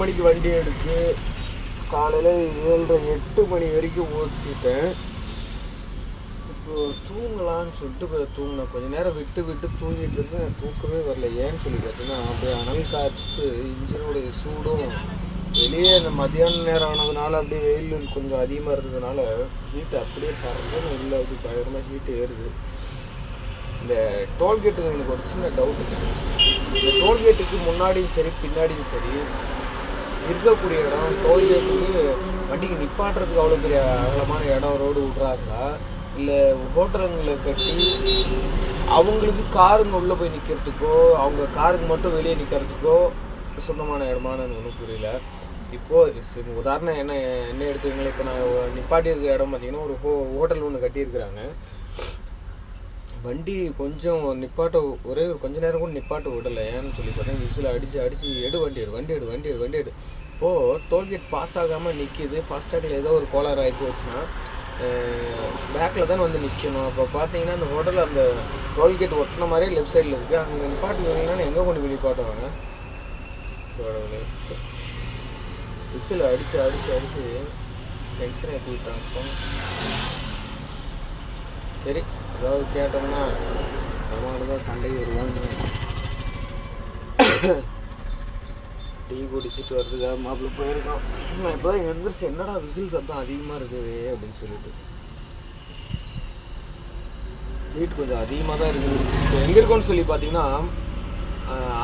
மணிக்கு வண்டி எடுத்து காலையில் ஏழரை எட்டு மணி வரைக்கும் ஓட்டிட்டேன். இப்போ தூங்கலான்னு சொல்லிட்டு கொஞ்சம் தூங்கினேன். கொஞ்சம் நேரம் விட்டு விட்டு தூங்கிட்டு இருந்தேன். தூக்கமே வரல. ஏன்னு சொல்லி பார்த்தீங்கன்னா அப்படியே அனல் காற்று இன்ஜினுடைய சூடும் வெளியே அந்த மதியான நேரம் ஆனதுனால அப்படியே வெயில் கொஞ்சம் அதிகமாக இருந்ததுனால ஹீட்டு அப்படியே சரணும் இல்லை அது பயங்கரமாக ஹீட்டு ஏறுது. இந்த டோல்கேட்டு எனக்கு ஒரு சின்ன டவுட் இந்த டோல்கேட்டுக்கு முன்னாடியும் சரி பின்னாடியும் சரி இருக்கக்கூடிய இடம் டோல்கேட்டுக்கு வண்டிக்கு நிப்பாட்டுறதுக்கு அவ்வளோ பெரிய அகலமான இடம் ரோடு விட்றாங்களா இல்லை ஹோட்டலுங்களை கட்டி அவங்களுக்கு காருங்க உள்ளே போய் நிற்கிறதுக்கோ அவங்க காருக்கு மட்டும் வெளியே நிற்கிறதுக்கோ சொந்தமான இடமானு ஒன்றும் புரியல. இப்போது உதாரணம் என்ன என்ன எடுத்துக்கீங்களா இப்போ நான் நிப்பாட்டியிருக்கிற இடம் பார்த்தீங்கன்னா ஒரு ஹோ ஹோட்டல் ஒன்று கட்டியிருக்கிறாங்க. வண்டி கொஞ்சம் நிப்பாட்ட ஒரே ஒரு கொஞ்ச நேரம் கூட நிப்பாட்ட விடலை. ஏன்னு சொல்லி பார்த்தீங்கன்னா விசில் அடித்து அடித்து எடு வண்டி எடு வண்டி எடு வண்டி எடு வண்டி எடு. இப்போது டோல்கேட் பாஸ் ஆகாமல் நிற்கிது ஃபாஸ்டாகில் ஏதோ ஒரு கோளாறு ஆகி போச்சுன்னா பேக்கில் தான் வந்து நிற்கணும் அப்போ பார்த்தீங்கன்னா அந்த ஹோட்டலில் அந்த டோல்கேட் ஒட்டின மாதிரியே லெஃப்ட் சைடில் இருக்குது அங்கே நிப்பாட்டுவீங்கன்னா எங்கே கொண்டு போய் நிப்பாட்டுவாங்க விசில் அடித்து அடித்து அடித்து டென்ஷன் ஏற்றி சரி. ஏதாவது கேட்டோம்னா அதனால தான் சண்டை வருவாங்க டீ குடிச்சிட்டு வர்றதுக்காக மாப்பிள்ள போயிருக்கோம். நான் இப்போ தான் எழுந்திரிச்சு என்னடா விசில் சத்தம் அதிகமாக இருக்குது அப்படின்னு சொல்லிட்டு. ஹீட் கொஞ்சம் அதிகமாக தான் இருக்குது. இப்போ எங்கே இருக்கோம்னு சொல்லி பார்த்தீங்கன்னா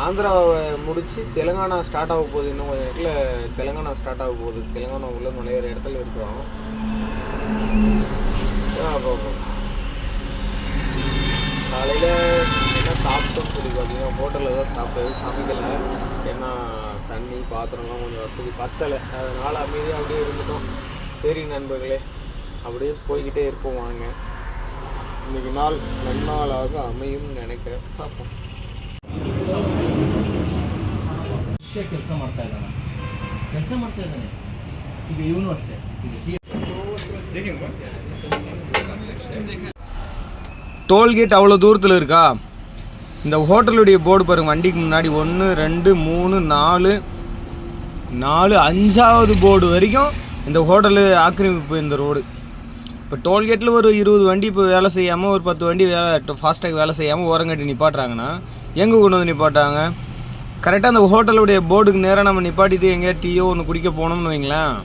ஆந்திராவை முடித்து தெலுங்கானா ஸ்டார்ட் ஆக போகுது. இன்னும் கொஞ்சம் இடத்துல தெலுங்கானா ஸ்டார்ட் ஆக போகுது. தெலுங்கானா உள்ள நுழையிற இடத்துல இருக்கிறோம். காலையில் என்ன சாப்பிட்டோம்னு சொல்லி பார்த்தீங்கன்னா ஹோட்டலில் தான் சாப்பிட்டது சமைக்கலை ஏன்னா தண்ணி பாத்திரம்லாம் கொஞ்சம் வசதி பத்தலை அதனால் அமைதியாக அப்படியே இருந்துட்டோம் சரி நண்பர்களே அப்படியே போய்கிட்டே இருப்போம் வாங்க இன்னைக்கு நாள் நன்னாளாக அமையும்னு நினைக்கிறேன் பார்ப்போம் ಶಿಷ್ಯ ಕೆಲಸ ಮಾಡ್ತಾ ಇದ್ದಾನೆ ಕೆಲಸ ಮಾಡ್ತಾ ಇದ್ದಾನೆ ಈಗ ಇವನು ಅಷ್ಟೇ ಈಗ டோல்கேட் அவ்வளோ தூரத்தில் இருக்கா? இந்த ஹோட்டலுடைய போர்டு பாருங்கள் வண்டிக்கு முன்னாடி ஒன்று ரெண்டு மூணு நாலு நாலு அஞ்சாவது போர்டு வரைக்கும் இந்த ஹோட்டலு ஆக்கிரமிப்பு இந்த ரோடு. இப்போ டோல்கேட்டில் ஒரு இருபது வண்டி இப்போ வேலை செய்யாமல் ஒரு பத்து வண்டி வேலை ஃபாஸ்டாக் வேலை செய்யாமல் ஓரங்கட்டி நிப்பாட்டுறாங்கன்னா எங்கே கொண்டு வந்து நிப்பாட்டாங்க? கரெக்டாக அந்த ஹோட்டலுடைய போர்டுக்கு நேராக நம்ம நிப்பாட்டிட்டு எங்கேயா டீயோ ஒன்று குடிக்க போனோம்னு வைங்களேன்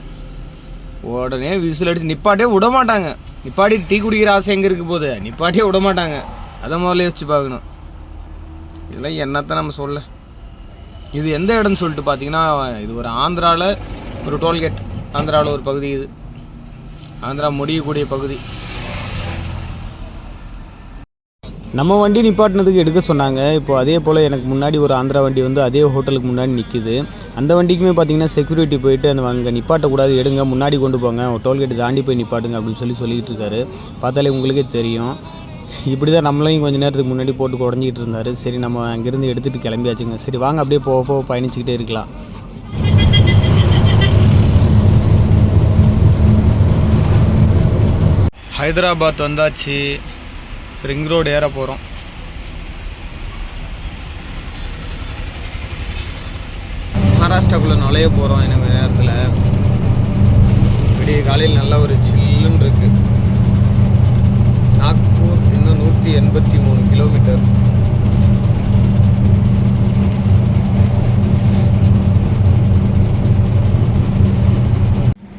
உடனே விசில் அடித்து நிப்பாட்டே விட மாட்டாங்க. நிப்பாட்டி டீ குடிக்கிற ஆசை எங்கே இருக்க போகுது நிப்பாட்டியே விட மாட்டாங்க. அதை முதல்ல யோசிச்சு பார்க்கணும். இதெல்லாம் என்னத்தை நம்ம சொல்ல? இது எந்த இடம்னு சொல்லிட்டு பார்த்தீங்கன்னா இது ஒரு ஆந்திராவில் ஒரு டோல்கேட். ஆந்திராவில் ஒரு பகுதி இது. ஆந்திரா முடியக்கூடிய பகுதி. நம்ம வண்டி நிப்பாட்டினதுக்கு எடுக்க சொன்னாங்க. இப்போ அதே போல் எனக்கு முன்னாடி ஒரு ஆந்திரா வண்டி வந்து அதே ஹோட்டலுக்கு முன்னாடி நிற்கிது அந்த வண்டிக்குமே பார்த்தீங்கன்னா செக்யூரிட்டி போயிட்டு அந்த அங்கே நிப்பாட்டக்கூடாது எடுங்க முன்னாடி கொண்டு போங்க டோல்கேட்டு தாண்டி போய் நிப்பாட்டுங்க அப்படின்னு சொல்லி சொல்லிக்கிட்டு இருக்காரு. பார்த்தாலே உங்களுக்கே தெரியும். இப்படி தான் நம்மளையும் கொஞ்சம் நேரத்துக்கு முன்னாடி போட்டு உடஞ்சிக்கிட்டு இருந்தார். சரி நம்ம அங்கேருந்து எடுத்துகிட்டு கிளம்பியாச்சுங்க. சரி வாங்க அப்படியே போக போக பயணிச்சுக்கிட்டே இருக்கலாம். ஹைதராபாத் வந்தாச்சு. ரிங் ரோடு ஏற போகிறோம் மகாராஷ்டிராக்குள்ளே நுழைய போகிறோம் எனக்கு நேரத்தில். விடிய காலையில் நல்ல ஒரு சில்லுன்னு இருக்கு. நாக்பூர் இன்னும் நூற்றி எண்பத்தி மூணு கிலோமீட்டர்.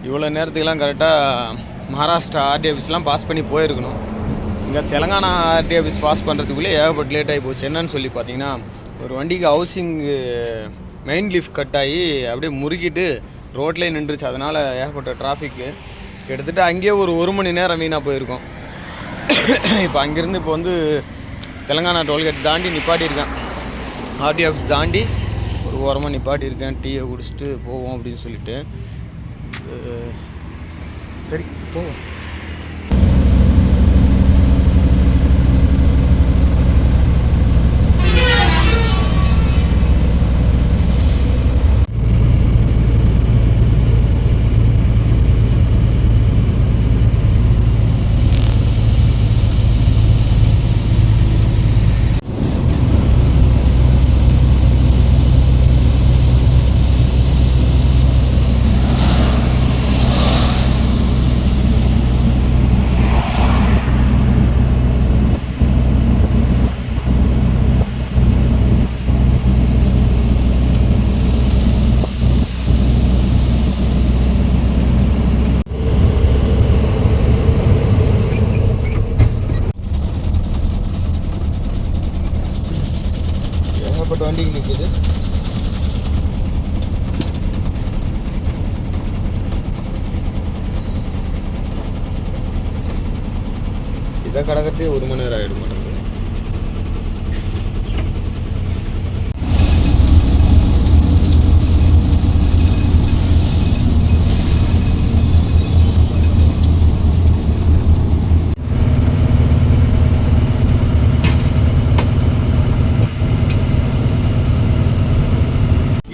இவ்வளோ நேரத்துக்கெல்லாம் கரெக்டாக மகாராஷ்டிரா ஆர்டி ஆஃபீஸ்லாம் பாஸ் பண்ணி போயிருக்கணும். இங்கே தெலங்கானா ஆர்டி ஆஃபீஸ் பாஸ் பண்ணுறதுக்குள்ளே ஏகப்பட்ட லேட் ஆகி போச்சு. என்னன்னு சொல்லி பார்த்தீங்கன்னா ஒரு வண்டிக்கு ஹவுசிங்கு மெயின் லிஃப்ட் கட் ஆகி அப்படியே முறுக்கிட்டு ரோட்லேயே நின்றுச்சு. அதனால் ஏகப்பட்ட டிராஃபிக்கு கிட்டத்தட்ட அங்கேயே ஒரு ஒரு மணி நேரம் வீணாக போயிருக்கோம். இப்போ அங்கேருந்து இப்போ வந்து தெலங்கானா டோல்கேட் தாண்டி நிப்பாட்டியிருக்கேன். ஆர்டி ஆஃபீஸ் தாண்டி ஒரு ஓரமாக நிப்பாட்டியிருக்கேன். டீயை குடிச்சிட்டு போவோம் அப்படின்னு சொல்லிட்டு. சரி போவோம். ஏகப்பட்ட வண்டிங்க நிற்கிது இதை கடக்கிறதே ஒரு மணி நேரம் ஆகிடும் மாட்டேங்குது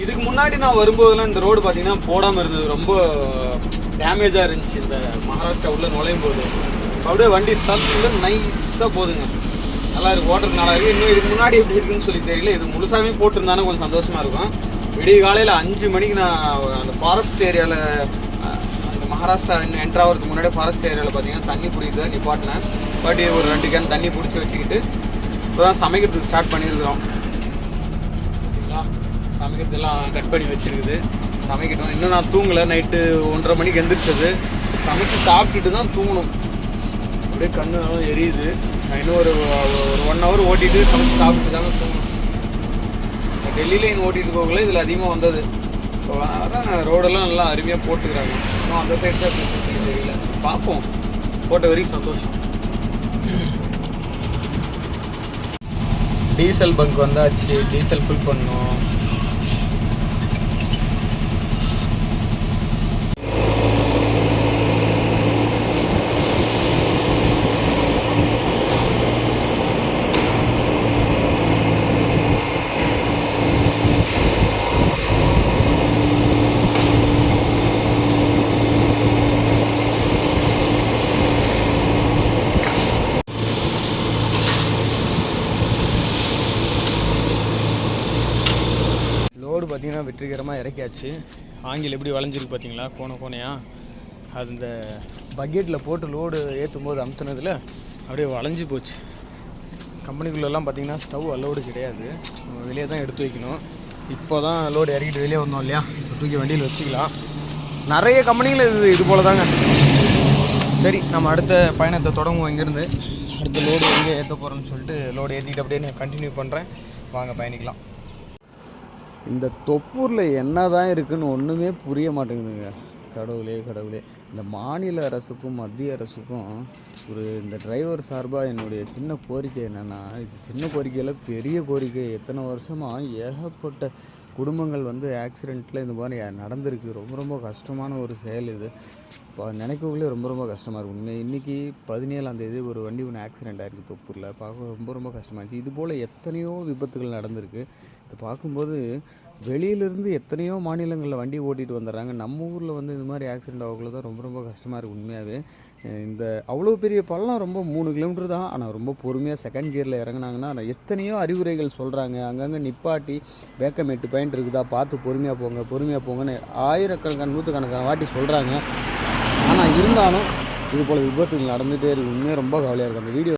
இதுக்கு முன்னாடி நான் வரும்போதெல்லாம் இந்த ரோடு பார்த்தீங்கன்னா போடாமல் இருந்தது. ரொம்ப டேமேஜாக இருந்துச்சு. இந்த மகாராஷ்டிரா உள்ள நுழையும் போது. அப்படியே வண்டி சல்ல நைஸாக போதுங்க. நல்லா இருக்கு. ஓட்டுறது நல்லா இருக்கு. இன்னும் இதுக்கு முன்னாடி எப்படி இருக்குன்னு சொல்லி தெரியல. இது முழுசாகவே போட்டிருந்தானே கொஞ்சம் சந்தோஷமாக இருக்கும். விடிய காலையில் அஞ்சு மணிக்கு நான் அந்த ஃபாரஸ்ட் ஏரியாவில் அந்த மகாராஷ்டிரா இன்னும் என்ட்ரு ஆகிறதுக்கு முன்னாடி ஃபாரஸ்ட் ஏரியாவில் பார்த்தீங்கன்னா தண்ணி பிடிக்குது நிப்பாட்டினேன். பட் ஒரு ரெண்டு கேன் தண்ணி பிடிச்சி வச்சுக்கிட்டு இப்போ தான் சமைக்கிறதுக்கு ஸ்டார்ட் பண்ணியிருக்கிறோம். சமைக்கிறதெல்லாம் கட் பண்ணி வச்சுருக்குது. சமைக்கட்டும். இன்னும் நான் தூங்கலை. நைட்டு ஒன்றரை மணிக்கு எந்திரிச்சது. சமைச்சு சாப்பிட்டுட்டு தான் தூங்கணும். அப்படியே கண்ணு எல்லாம் எரியுது. நான் இன்னும் ஒரு ஒரு ஒன் ஹவர் ஓட்டிட்டு சமைச்சு சாப்பிட்டு தாங்க தூங்கணும். டெல்லியில் இங்கே ஓட்டிட்டு போகல. இதில் அதிகமாக வந்தது. அதான் ரோடெல்லாம் நல்லா அருமையாக போட்டுக்கிறாங்க. இன்னும் அந்த சைடு தான் தெரியல. பார்ப்போம். போட்ட வரைக்கும் சந்தோஷம். டீசல் பங்க் வந்தாச்சு. டீசல் ஃபில் பண்ணோம் லோடு பார்த்திங்கன்னா வெற்றிகரமாக இறக்கியாச்சு. ஆங்கில் எப்படி வளைஞ்சிருக்கு பார்த்தீங்களா? கோண கோணையாக அது இந்த பக்கெட்டில் போட்டு லோடு ஏற்றும் போது அமுத்துனதில் அப்படியே வளைஞ்சு போச்சு. கம்பெனிக்குள்ளெல்லாம் பார்த்தீங்கன்னா ஸ்டவ் அலோடு கிடையாது. நம்ம வெளியே தான் எடுத்து வைக்கணும். இப்போ தான் லோடு இறக்கிட்டு வெளியே வந்தோம் இல்லையா? இப்போ தூக்கி வண்டியில் வச்சுக்கலாம். நிறைய கம்பெனிகள் இது இது போல தாங்க சரி நம்ம அடுத்த பயணத்தை தொடங்குவோம் இங்கேருந்து. அடுத்த லோடு எங்கே ஏற்ற போகிறோம்னு சொல்லிட்டு லோடு ஏற்றிட்டு அப்படியே நான் கண்டினியூ பண்ணுறேன் வாங்க பயணிக்கலாம். இந்த தொப்பூரில் என்ன தான் இருக்குன்னு ஒன்றுமே புரிய மாட்டேங்குதுங்க. கடவுளே கடவுளே. இந்த மாநில அரசுக்கும் மத்திய அரசுக்கும் ஒரு இந்த டிரைவர் சார்பாக என்னுடைய சின்ன கோரிக்கை என்னென்னா இது சின்ன கோரிக்கையில் பெரிய கோரிக்கை. எத்தனை வருஷமாக ஏகப்பட்ட குடும்பங்கள் வந்து ஆக்சிடெண்ட்டில் இந்த மாதிரி நடந்திருக்கு. ரொம்ப ரொம்ப கஷ்டமான ஒரு செயல் இது. இப்போ நினைக்கக்குள்ளே ரொம்ப ரொம்ப கஷ்டமாக இருக்கும் இன்னைக்கு இன்றைக்கி ஒரு வண்டி ஒன்று ஆக்சிடெண்ட் ஆகிருக்கு தொப்பூரில். பார்க்க ரொம்ப ரொம்ப கஷ்டமாக இருந்துச்சு. இது போல் எத்தனையோ விபத்துகள் நடந்திருக்கு. இதை பார்க்கும்போது வெளியிலேருந்து எத்தனையோ மாநிலங்களில் வண்டி ஓட்டிகிட்டு வந்துடுறாங்க. நம்ம ஊரில் வந்து இந்த மாதிரி ஆக்சிடெண்ட் ஆகக்குள்ள தான் ரொம்ப ரொம்ப கஷ்டமாக இருக்குது உண்மையாகவே இந்த அவ்வளோ பெரிய பள்ளம் ரொம்ப மூணு கிலோமீட்டர் தான். ஆனால் ரொம்ப பொறுமையாக செகண்ட் கியரில் இறங்குனாங்கன்னா எத்தனையோ அறிவுரைகள் சொல்கிறாங்க அங்கங்கே நிப்பாட்டி வேக்கம் எட்டு பாயிண்ட் இருக்குதா? பார்த்து பொறுமையாக போங்க பொறுமையாக போங்கன்னு ஆயிரக்கணக்கான நூற்றுக்கணக்கான வாட்டி சொல்கிறாங்க ஆனால் இருந்தாலும் இது போல் விபத்துகள் நடந்துகிட்டே இருக்கு. உண்மையாக ரொம்ப கவலையாக இருக்குது அந்த வீடியோ